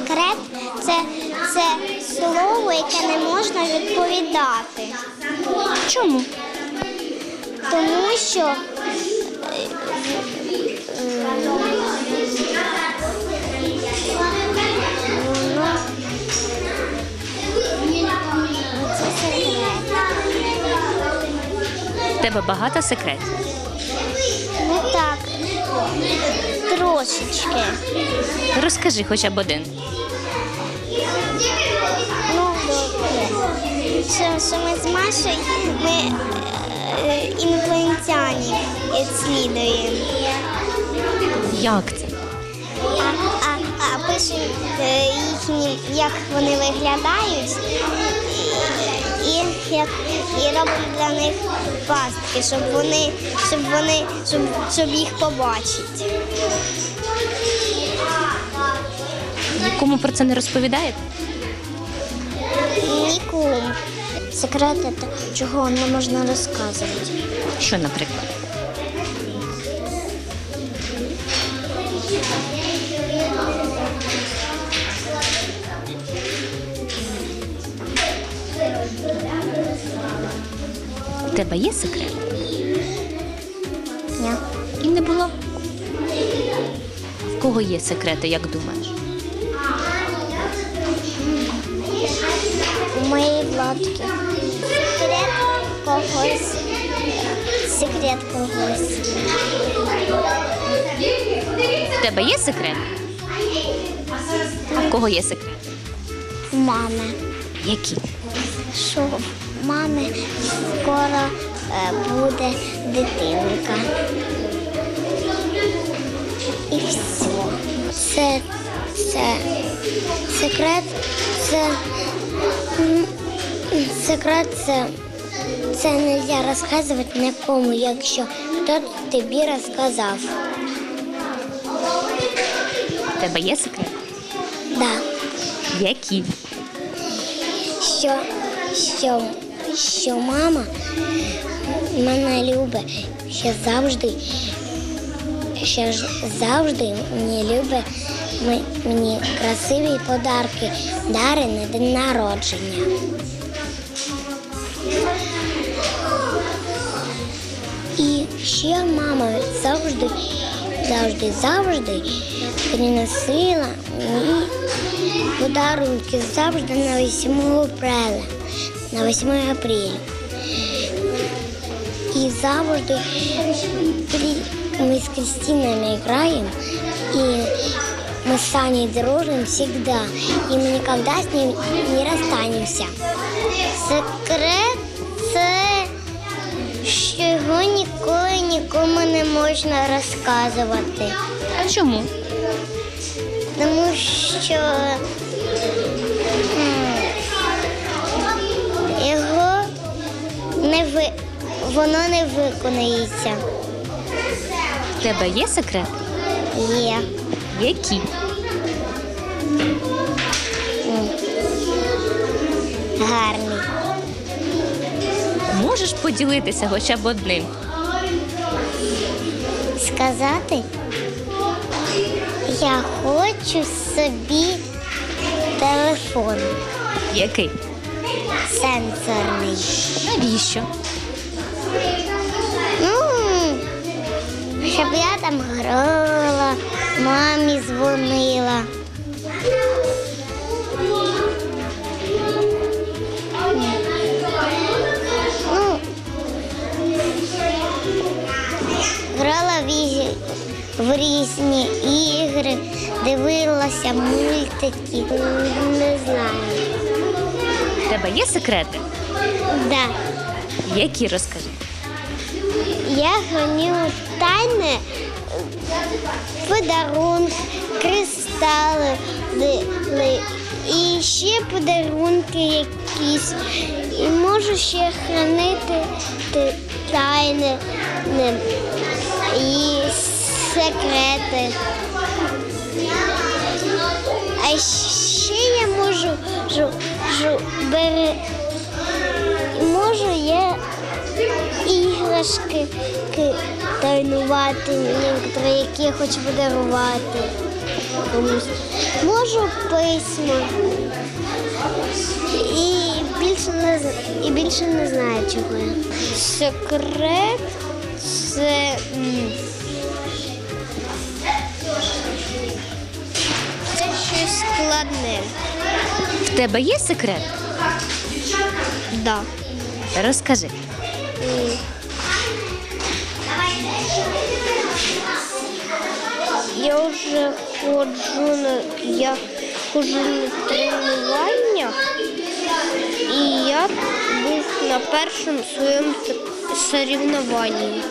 Секрет це, це слово, яке не можна відповідати. Чому? Тому що е, е. В тебе багато секретів. Ну так, трошечки. Розкажи хоча б один. Ну, добре. Що, що ми з Машею ми е, інопланетянів відслідуємо. Як це? А, а, а пишемо е, їхні, як вони виглядають, і, і, як, і робимо для них пастки, щоб вони, щоб вони, щоб, щоб їх побачити. Нікому про це не розповідаєте? Нікому. Секрети, чого не можна розказувати. Що, наприклад? У тебе є секрет? Ні. І не було. В кого є секрети, як думаєш? У моєї владки. Секрет когось. Секрет когось. В тебе є секрет? А в кого є секрет? У мами. Які? Що мами скоро е, буде дитинка. І все. Це, це секрет, це секрет це, це не можна розказувати нікому, якщо хтось тобі розказав. В тебе є секрет? Да. Які? що, що, що мама мене любить, що завжди, що завжди мені любить мені красиві подарки, дари на день народження. І ще мама завжди, завжди, завжди приносила мені подарунки завжди на 8 апреля, на 8 апреля. І завжди ми з Кристинами граємо, і ми з Саней дружим всегда, і ми ніколи з ним не розстанемося. Секрет це що його ніколи нікому не можна розказувати. А чому? Тому що не ви, воно не виконається. В тебе є секрет? Є. Які? Гарний. Можеш поділитися хоча б одним? Сказати, я хочу собі телефон Який? Сенсорний. Навіщо? Ну, щоб я там грала, мамі дзвонила. Ну, грала в, різні ігри, дивилася мультики. Не знаю. Тебе є секрети? Да. Які розкажи? Я храню тайне подарунки, кристали ли- ли- і ще подарунки якісь. І можу ще хранити ти- тайне і секрети. А ще я можу жу, жу, бери, можу я іграшки ки- тайнувати, некоторі, які я хочу подарувати. Можу письма. І більше не, і більше не знаю чого. Секрет це. М, Це щось складне. В тебе є секрет? Да. Розкажи. Я вже ходжу на я ходжу на тренування, і я був на першому своєму соревнованні.